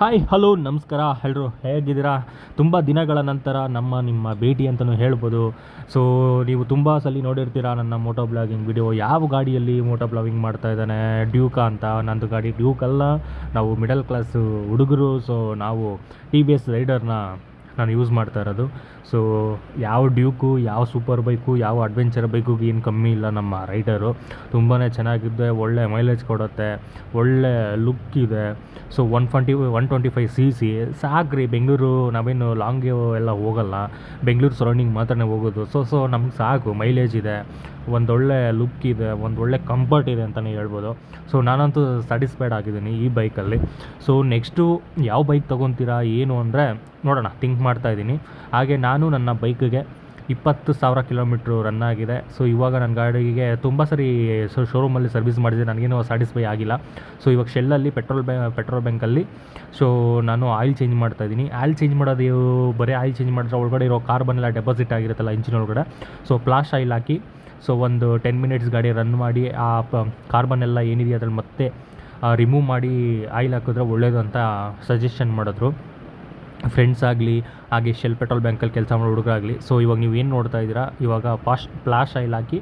Hi hello ನಮಸ್ಕಾರ. ಎಲ್ಲರೂ ಹೇಗಿದ್ದೀರಾ? ತುಂಬ ದಿನಗಳ ನಂತರ ನಮ್ಮ ನಿಮ್ಮ ಭೇಟಿ ಅಂತಲೂ ಹೇಳ್ಬೋದು. ಸೊ ನೀವು ತುಂಬ ಸಲ ನೋಡಿರ್ತೀರಾ ನನ್ನ ಮೋಟೋ ಬ್ಲಾಗಿಂಗ್ ವಿಡಿಯೋ ಯಾವ ಗಾಡಿಯಲ್ಲಿ ಮೋಟೋ ಬ್ಲಾಗಿಂಗ್ ಮಾಡ್ತಾ ಇದ್ದಾನೆ? ಡ್ಯೂಕಾ ಅಂತ. ನಂದು ಗಾಡಿ ಡ್ಯೂಕ್ ಅಲ್ಲ. ನಾವು ಮಿಡಲ್ ಕ್ಲಾಸು ಹುಡುಗರು. ಸೊ ನಾವು ಟಿ ವಿ ಎಸ್ ರೈಡರ್ನ ನಾನು ಯೂಸ್ ಮಾಡ್ತಾ ಇರೋದು. ಸೊ ಯಾವ ಡ್ಯೂಕು, ಯಾವ ಸೂಪರ್ ಬೈಕು, ಯಾವ ಅಡ್ವೆಂಚರ್ ಬೈಕಿಗೆ ಏನು ಕಮ್ಮಿ ಇಲ್ಲ ನಮ್ಮ ರೈಡರು. ತುಂಬಾ ಚೆನ್ನಾಗಿದೆ ಒಳ್ಳೆ ಮೈಲೇಜ್ ಕೊಡುತ್ತೆ, ಒಳ್ಳೆ ಲುಕ್ ಇದೆ. So one twenty one twenty five CC C, ಸಾಕ್ರಿ, ಬೆಂಗಳೂರು ನಾವೇನು ಲಾಂಗ್ ಎಲ್ಲ ಹೋಗಲ್ಲ. ಬೆಂಗಳೂರು ಸರೌಂಡಿಂಗ್ ಮಾತ್ರನೇ ಹೋಗೋದು. ಸೊ ಸೊ ನಮ್ಗೆ ಸಾಕು, ಮೈಲೇಜ್ ಇದೆ ಒಂದೊಳ್ಳೆ ಲುಕ್ ಇದೆ ಒಂದೊಳ್ಳೆ ಕಂಫರ್ಟ್ ಇದೆ ಅಂತಲೇ ಹೇಳ್ಬೋದು. ಸೊ ನಾನಂತೂ ಸ್ಯಾಟಿಸ್ಫೈಡ್ ಆಗಿದ್ದೀನಿ ಈ ಬೈಕಲ್ಲಿ. ಸೊ ನೆಕ್ಸ್ಟು, ಯಾವ ಬೈಕ್ ತೊಗೊತೀರಾ, ಏನು ಅಂದರೆ ನೋಡೋಣ ಥಿಂಕ್ ಮಾಡ್ತಾ ಇದ್ದೀನಿ. ಹಾಗೆ ನಾನು ನನ್ನ ಬೈಕಿಗೆ ಇಪ್ಪತ್ತು ಸಾವಿರ ಕಿಲೋಮೀಟ್ರ್ ರನ್ ಆಗಿದೆ. ಸೊ ಇವಾಗ ನನ್ನ ಗಾಡಿಗೆ ತುಂಬ ಸರಿ ಸೊ ಶೋರೂಮಲ್ಲಿ ಸರ್ವಿಸ್ ಮಾಡಿದೆ ನನಗೇನು ಸ್ಯಾಟಿಸ್ಫೈ ಆಗಿಲ್ಲ. ಸೊ ಇವಾಗ ಶೆಲ್ಲಲ್ಲಿ ಪೆಟ್ರೋಲ್ ಬ್ಯಾ ಪೆಟ್ರೋಲ್ ಬ್ಯಾಂಕಲ್ಲಿ ಸೊ ನಾನು ಆಯಿಲ್ ಚೇಂಜ್ ಮಾಡ್ತಾ ಇದ್ದೀನಿ. ಆಯಿಲ್ ಚೇಂಜ್ ಮಾಡೋದು ಬರೀ ಆಯಿಲ್ ಚೇಂಜ್ ಮಾಡಿದ್ರೆ ಒಳಗಡೆ ಇರೋ ಕಾರ್ಬನ್ ಎಲ್ಲ ಡೆಪಾಸಿಟ್ ಆಗಿರುತ್ತಲ್ಲ ಇಂಜಿನ್ ಒಳಗಡೆ. ಸೊ ಪ್ಲಾಶ್ ಆಯಿಲ್ ಹಾಕಿ ಸೊ ಒಂದು ಟೆನ್ ಮಿನಿಟ್ಸ್ ಗಾಡಿ ರನ್ ಮಾಡಿ, ಆ ಪ ಕಾರ್ಬನ್ ಎಲ್ಲ ಏನಿದೆ ಅದ್ರಲ್ಲಿ ಮತ್ತೆ ರಿಮೂವ್ ಮಾಡಿ ಆಯಿಲ್ ಹಾಕಿದ್ರೆ ಒಳ್ಳೆಯದು ಅಂತ ಸಜೆಷನ್ ಮಾಡಿದ್ರು. ಫ್ರೆಂಡ್ಸ್ ಆಗಲಿ, ಹಾಗೆ ಶೆಲ್ ಪೆಟ್ರೋಲ್ ಬ್ಯಾಂಕಲ್ಲಿ ಕೆಲಸ ಮಾಡೋ ಹುಡುಗರಾಗಲಿ. ಸೊ ಇವಾಗ ನೀವು ಏನು ನೋಡ್ತಾ ಇದ್ದೀರಾ? ಇವಾಗ ಪಾಶ್ ಪ್ಲಾಶ್ ಆಯಿಲ್ ಹಾಕಿ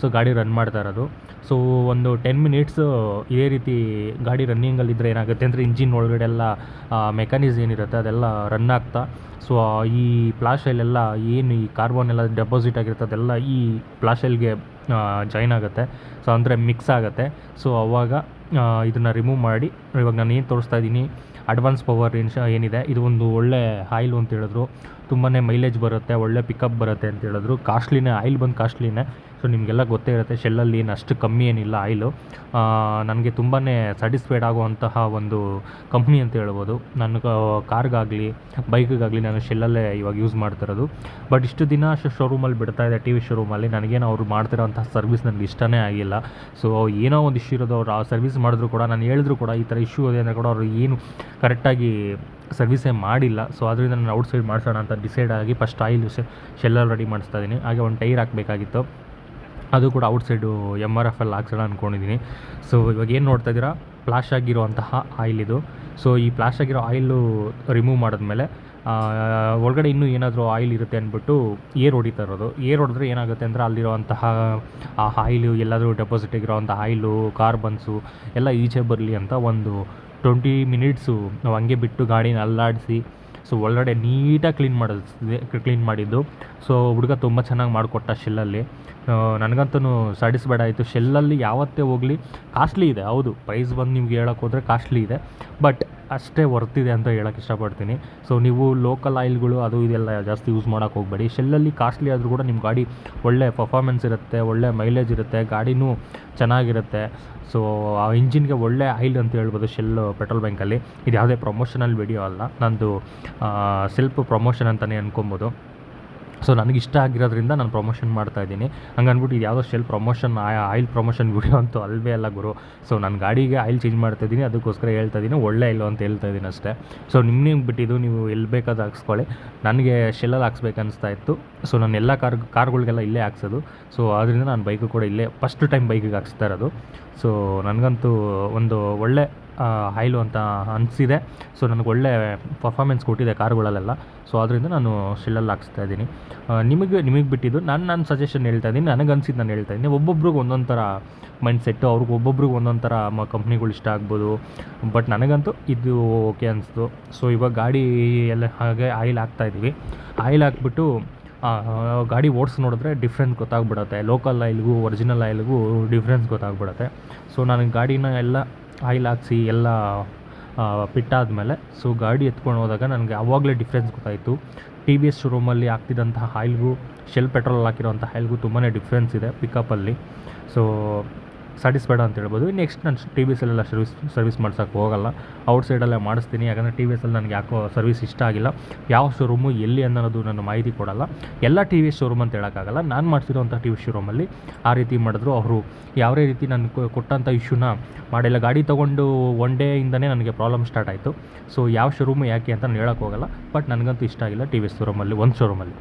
ಸೊ ಗಾಡಿ ರನ್ ಮಾಡ್ತಾ ಇರೋದು. ಸೊ ಒಂದು ಟೆನ್ ಮಿನಿಟ್ಸ್ ಇದೇ ರೀತಿ ಗಾಡಿ ರನ್ನಿಂಗಲ್ಲಿದ್ದರೆ ಏನಾಗುತ್ತೆ ಅಂದರೆ ಇಂಜಿನ್ ಒಳಗಡೆ ಎಲ್ಲ ಮೆಕ್ಯಾನಿಸ್ ಏನಿರುತ್ತೆ ಅದೆಲ್ಲ ರನ್ ಆಗ್ತಾ. ಸೊ ಈ ಪ್ಲಾಶ್ ಆಯಿಲೆಲ್ಲ ಏನು ಈ ಕಾರ್ಬನ್ ಎಲ್ಲ ಡೆಪಾಸಿಟ್ ಆಗಿರುತ್ತೆ ಅದೆಲ್ಲ ಈ ಪ್ಲಾಶ್ ಆಯಿಲ್ಗೆ ಜಾಯ್ನ್ ಆಗುತ್ತೆ. ಸೊ ಅಂದರೆ ಮಿಕ್ಸ್ ಆಗುತ್ತೆ. ಸೊ ಅವಾಗ ಇದನ್ನು ರಿಮೂವ್ ಮಾಡಿ. ಇವಾಗ ನಾನು ಏನು ತೋರಿಸ್ತಾ ಇದ್ದೀನಿ ಅಡ್ವಾನ್ಸ್ ಪವರ್ ಇನ್ಶ ಏನಿದೆ, ಇದು ಒಂದು ಒಳ್ಳೆ ಆಯಿಲು ಅಂತ ಹೇಳಿದ್ರು. ತುಂಬಾ ಮೈಲೇಜ್ ಬರುತ್ತೆ, ಒಳ್ಳೆ ಪಿಕಪ್ ಬರುತ್ತೆ ಅಂತ ಹೇಳಿದ್ರು. ಕಾಸ್ಟ್ಲಿನೇ ಆಯಿಲ್ ಬಂದು ಕಾಸ್ಟ್ಲಿನೇ ಸೊ ನಿಮಗೆಲ್ಲ ಗೊತ್ತೇ ಇರುತ್ತೆ ಶೆಲ್ಲಲ್ಲಿ ಏನು ಅಷ್ಟು ಕಮ್ಮಿ ಏನಿಲ್ಲ ಆಯಿಲು. ನನಗೆ ತುಂಬಾ ಸ್ಯಾಟಿಸ್ಫೈಡ್ ಆಗುವಂತಹ ಒಂದು ಕಂಪ್ನಿ ಅಂತ ಹೇಳ್ಬೋದು. ನನ್ನ ಕಾರ್ಗಾಗಲಿ ಬೈಕ್ಗಾಗಲಿ ನಾನು ಶೆಲ್ಲಲ್ಲೇ ಇವಾಗ ಯೂಸ್ ಮಾಡ್ತಿರೋದು ಬಟ್ ಇಷ್ಟು ದಿನ ಶೋರೂಮಲ್ಲಿ ಬಿಡ್ತಾ ಇದೆ ಟಿ ವಿ ಶೋರೂಮಲ್ಲಿ ನನಗೇನು ಅವ್ರು ಅಂತಹ ಸರ್ವಿಸ್ ನನಗೆ ಇಷ್ಟನೇ ಆಗಿಲ್ಲ. ಸೊ ಏನೋ ಒಂದು ಇಶ್ಯೂ ಇರೋದು, ಅವ್ರು ಆ ಸರ್ವಿಸ್ ಮಾಡಿದ್ರು ಕೂಡ, ನಾನು ಹೇಳಿದ್ರು ಕೂಡ ಈ ಥರ ಇಶ್ಯೂ ಇದೆ ಅಂದರೆ ಕೂಡ ಅವರು ಏನು ಕರೆಕ್ಟಾಗಿ ಸರ್ವಿಸೇ ಮಾಡಿಲ್ಲ. ಸೊ ಅದರಿಂದ ನಾನು ಔಟ್ಸೈಡ್ ಮಾಡಿಸೋಣ ಅಂತ ಡಿಸೈಡ್ ಆಗಿ ಫಸ್ಟ್ ಆಯಿಲ್ ಶೆಲ್ಲಲ್ಲಿ ರೆಡಿ ಮಾಡಿಸ್ತಾ ಇದ್ದೀನಿ. ಹಾಗೆ ಒಂದು ಟೈರ್ ಹಾಕಬೇಕಾಗಿತ್ತು. ಅದು ಕೂಡ ಔಟ್ಸೈಡು ಎಂ ಆರ್ ಎಫ್ ಅಲ್ಲಿ ಹಾಕ್ಸೋಣ ಅಂದ್ಕೊಂಡಿದ್ದೀನಿ ಸೊ ಇವಾಗ ಏನು ನೋಡ್ತಾ ಇದ್ದೀರಾ? ಫ್ಲಾಶ್ ಆಗಿರುವಂತಹ ಆಯಿಲ್ ಇದು. ಸೊ ಈ ಫ್ಲಾಶ್ ಆಗಿರೋ ಆಯಿಲು ರಿಮೂವ್ ಮಾಡಿದ್ಮೇಲೆ ಒಳಗಡೆ ಇನ್ನೂ ಏನಾದರೂ ಆಯಿಲ್ ಇರುತ್ತೆ ಅಂದ್ಬಿಟ್ಟು ಏರ್ ಹೊಡಿತಾ ಇರೋದು. ಏರ್ ಹೊಡೆದ್ರೆ ಏನಾಗುತ್ತೆ ಅಂದರೆ ಅಲ್ಲಿರುವಂತಹ, ಆ ಆಯಿಲು ಎಲ್ಲಾದರೂ ಡೆಪಾಸಿಟ್ ಆಗಿರೋವಂಥ ಆಯಿಲು ಕಾರ್ಬನ್ಸು ಎಲ್ಲ ಈಚೆ ಬರಲಿ ಅಂತ ಒಂದು ಟ್ವೆಂಟಿ ಮಿನಿಟ್ಸು ನಾವು ಹಂಗೆ ಬಿಟ್ಟು ಗಾಡಿನ ಅಲ್ಲಾಡಿಸಿ ಸೊ ಒಳಗಡೆ ನೀಟಾಗಿ ಕ್ಲೀನ್ ಮಾಡಿಸಿದೆ ಕ್ಲೀನ್ ಮಾಡಿದ್ದು. ಸೊ ಹುಡುಗ ತುಂಬ ಚೆನ್ನಾಗಿ ಮಾಡಿಕೊಟ್ಟ ಶೆಲ್ಲಲ್ಲಿ ನನಗಂತೂ ಸ್ಯಾಟಿಸ್ಫೈಡ್ ಆಯಿತು. ಶೆಲ್ಲಲ್ಲಿ ಯಾವತ್ತೇ ಹೋಗಲಿ ಕಾಸ್ಟ್ಲಿ ಇದೆ, ಹೌದು. ಪ್ರೈಸ್ ಬಂದು ನಿಮ್ಗೆ ಹೇಳೋಕೆ ಹೋದರೆ ಕಾಸ್ಟ್ಲಿ ಇದೆ. ಬಟ್ ಅಷ್ಟೇ ವರ್ತಿದೆ ಅಂತ ಹೇಳೋಕ್ಕೆ ಇಷ್ಟಪಡ್ತೀನಿ. ಸೊ ನೀವು ಲೋಕಲ್ ಆಯಿಲ್ಗಳು ಅದು ಇದೆಲ್ಲ ಜಾಸ್ತಿ ಯೂಸ್ ಮಾಡೋಕ್ಕೆ ಹೋಗಬೇಡಿ. ಶೆಲ್ಲಲ್ಲಿ ಕಾಸ್ಟ್ಲಿ ಆದರೂ ಕೂಡ ನಿಮ್ಮ ಗಾಡಿ ಒಳ್ಳೆ ಪರ್ಫಾರ್ಮೆನ್ಸ್ ಇರುತ್ತೆ, ಒಳ್ಳೆ ಮೈಲೇಜ್ ಇರುತ್ತೆ, ಗಾಡಿನೂ ಚೆನ್ನಾಗಿರುತ್ತೆ. ಸೊ ಆ ಇಂಜಿನ್ಗೆ ಒಳ್ಳೆ ಆಯಿಲ್ ಅಂತ ಹೇಳ್ಬೋದು ಶೆಲ್ ಪೆಟ್ರೋಲ್ ಬ್ಯಾಂಕಲ್ಲಿ ಇದು ಯಾವುದೇ ಪ್ರಮೋಷನಲ್ ವಿಡಿಯೋ ಅಲ್ಲ. ನಂದು ಸೆಲ್ಫ್ ಪ್ರಮೋಷನ್ ಅಂತಲೇ ಅನ್ಕೊಬೋದು. ಸೊ ನನಗೆ ಇಷ್ಟ ಆಗಿರೋದ್ರಿಂದ ನಾನು ಪ್ರಮೋಷನ್ ಮಾಡ್ತಾ ಇದ್ದೀನಿ. ಹಂಗೆ ಅಂದ್ಬಿಟ್ಟು ಇದು ಯಾವುದೋ Shell promotion oil promotion video ಅಂತೂ ಅಲ್ವೇ ಅಲ್ಲ ಗುರು. ಸೊ ನನ್ನ ಗಾಡಿಗೆ ಆಯಿಲ್ ಚೇಂಜ್ ಮಾಡ್ತಾ ಇದ್ದೀನಿ. ಅದಕ್ಕೋಸ್ಕರ ಹೇಳ್ತಾ ಇದ್ದೀನಿ. ಒಳ್ಳೆ ಇಲ್ಲ ಅಂತ ಹೇಳ್ತಾ ಇದ್ದೀನಿ ಅಷ್ಟೇ. ಸೊ ನಿಮ್ಮ ಬಿಟ್ಟಿದ್ದು, ನೀವು ಎಲ್ಲಿ ಬೇಕಾದ ಹಾಕ್ಸ್ಕೊಳ್ಳಿ. ನನಗೆ ಶೆಲ್ಲಲ್ಲಿ ಹಾಕ್ಸ್ಬೇಕು ಅನಿಸ್ತಾ ಇತ್ತು. ಸೊ ನಾನು ಎಲ್ಲ ಕಾರ್, ಕಾರ್ಗಳಿಗೆಲ್ಲ ಇಲ್ಲೇ ಹಾಕ್ಸೋದು. ಸೊ ಆದ್ದರಿಂದ ನಾನು ಬೈಕು ಕೂಡ ಇಲ್ಲೇ ಫಸ್ಟ್ ಟೈಮ್ ಬೈಕಿಗೆ ಹಾಕ್ಸ್ತಾ ಇರೋದು. ಸೊ ನನಗಂತೂ ಒಂದು ಒಳ್ಳೆ ಆಯಿಲು ಅಂತ ಅನಿಸಿದೆ. ಸೊ ನನಗೆ ಒಳ್ಳೆ ಪರ್ಫಾಮೆನ್ಸ್ ಕೊಟ್ಟಿದೆ ಕಾರ್ಗಳಲ್ಲೆಲ್ಲ. ಸೊ ಅದರಿಂದ ನಾನು ಶೆಲ್ಲಲ್ಲಿ ಹಾಕ್ಸ್ತಾ ಇದ್ದೀನಿ. ನಿಮಗೆ ನಿಮಗೆ ಬಿಟ್ಟಿದ್ದು ನಾನು ನನ್ನ ಸಜೆಷನ್ ಹೇಳ್ತಾ ಇದ್ದೀನಿ ನನಗೆ ಅನ್ಸಿದ್ದು ನಾನು ಹೇಳ್ತಾ ಇದ್ದೀನಿ. ಒಬ್ಬೊಬ್ರಿಗೆ ಒಂದೊಂದು ಥರ ಮೈಂಡ್ ಸೆಟ್ಟು ಅವ್ರಿಗೆ ಒಬ್ಬೊಬ್ರಿಗೆ ಒಂದೊಂದು ಥರ ಕಂಪ್ನಿಗಳು ಇಷ್ಟ ಆಗ್ಬೋದು. ಬಟ್ ನನಗಂತೂ ಇದು ಓಕೆ ಅನಿಸ್ತು. ಸೊ ಇವಾಗ ಗಾಡಿ ಎಲ್ಲ ಹಾಗೆ ಆಯಿಲ್ ಹಾಕ್ತಾ ಇದ್ದೀವಿ. ಆಯಿಲ್ ಹಾಕ್ಬಿಟ್ಟು ಗಾಡಿ ಓಡಿಸಿ ನೋಡಿದ್ರೆ ಡಿಫ್ರೆನ್ಸ್ ಗೊತ್ತಾಗ್ಬಿಡುತ್ತೆ. ಲೋಕಲ್ ಆಯಿಲ್ಗೂ ಒರಿಜಿನಲ್ ಆಯಿಲ್ಗೂ ಡಿಫ್ರೆನ್ಸ್ ಗೊತ್ತಾಗ್ಬಿಡುತ್ತೆ. ಸೊ ನನಗೆ ಗಾಡಿನ ಎಲ್ಲ ಆಯಿಲ್ ಹಾಕ್ಸಿ ಎಲ್ಲ ಪಿಟ್ಟಾದಮೇಲೆ ಸೊ ಗಾಡಿ ಎತ್ಕೊಂಡು ಹೋದಾಗ ನನಗೆ ಆವಾಗಲೇ ಡಿಫ್ರೆನ್ಸ್ ಗೊತ್ತಾಯಿತು. ಟಿ ವಿ ಎಸ್ ಶೋರೂಮಲ್ಲಿ ಹಾಕ್ತಿದ್ದಂತಹ ಆಯಿಲ್ಗೂ ಶೆಲ್ ಪೆಟ್ರೋಲ್ ಹಾಕಿರೋಂಥ ಆಯಿಲ್ಗೂ ತುಂಬಾ ಡಿಫ್ರೆನ್ಸ್ ಇದೆ ಪಿಕಪ್ಪಲ್ಲಿ ಸೊ ಸ್ಯಾಟಿಸ್ಫೈಡ್ ಅಂತ ಹೇಳ್ಬೋದು. ನೆಕ್ಸ್ಟ್ ನಾನು ಟಿ ವಿ ಎಸ್ಸಲ್ಲೆಲ್ಲ ಸರ್ವಿಸ್ ಸರ್ವಿಸ್ ಮಾಡ್ಸೋಕ್ಕೆ ಹೋಗಲ್ಲ. ಔಟ್ ಸೈಡಲ್ಲೇ ಮಾಡಿಸ್ತೀನಿ. ಯಾಕಂದರೆ ಟಿ ವಿ ಎಸ್ಸಲ್ಲಿ ನನಗೆ ಯಾಕೋ ಸರ್ವಿಸ್ ಇಷ್ಟ ಆಗಿಲ್ಲ. ಯಾವ ಶೋರೂಮು ಎಲ್ಲಿ ಅನ್ನೋದು ನಾನು ಮಾಹಿತಿ ಕೊಡಲ್ಲ. ಎಲ್ಲ ಟಿ ವಿ ಶೋರೂಮ್ ಅಂತ ಹೇಳೋಕ್ಕಾಗಲ್ಲ. ನಾನು ಮಾಡಿಸಿರೋಂಥ ಟಿ ವಿ ಶೋರೂಮಲ್ಲಿ ಆ ರೀತಿ ಮಾಡಿದ್ರು ಅವರು. ಯಾವುದೇ ರೀತಿ ನಾನು ಕೊಟ್ಟಂಥ ಇಶ್ಯೂನ ಮಾಡಿಲ್ಲ ಗಾಡಿ ತೊಗೊಂಡು ಒನ್ ಇಂದನೇ ನನಗೆ ಪ್ರಾಬ್ಲಮ್ ಸ್ಟಾರ್ಟ್ ಆಯಿತು. ಸೊ ಯಾವ ಶೋರೂಮು ಯಾಕೆ ಅಂತ ನಾನು ಹೇಳೋಕ್ಕೆ ಹೋಗಲ್ಲ. ಬಟ್ ನನಗಂತೂ ಇಷ್ಟ ಆಗಿಲ್ಲ ಟಿ ವಿ ಶೋರೂಮಲ್ಲಿ ಒಂದು ಶೋರೂಮಲ್ಲಿ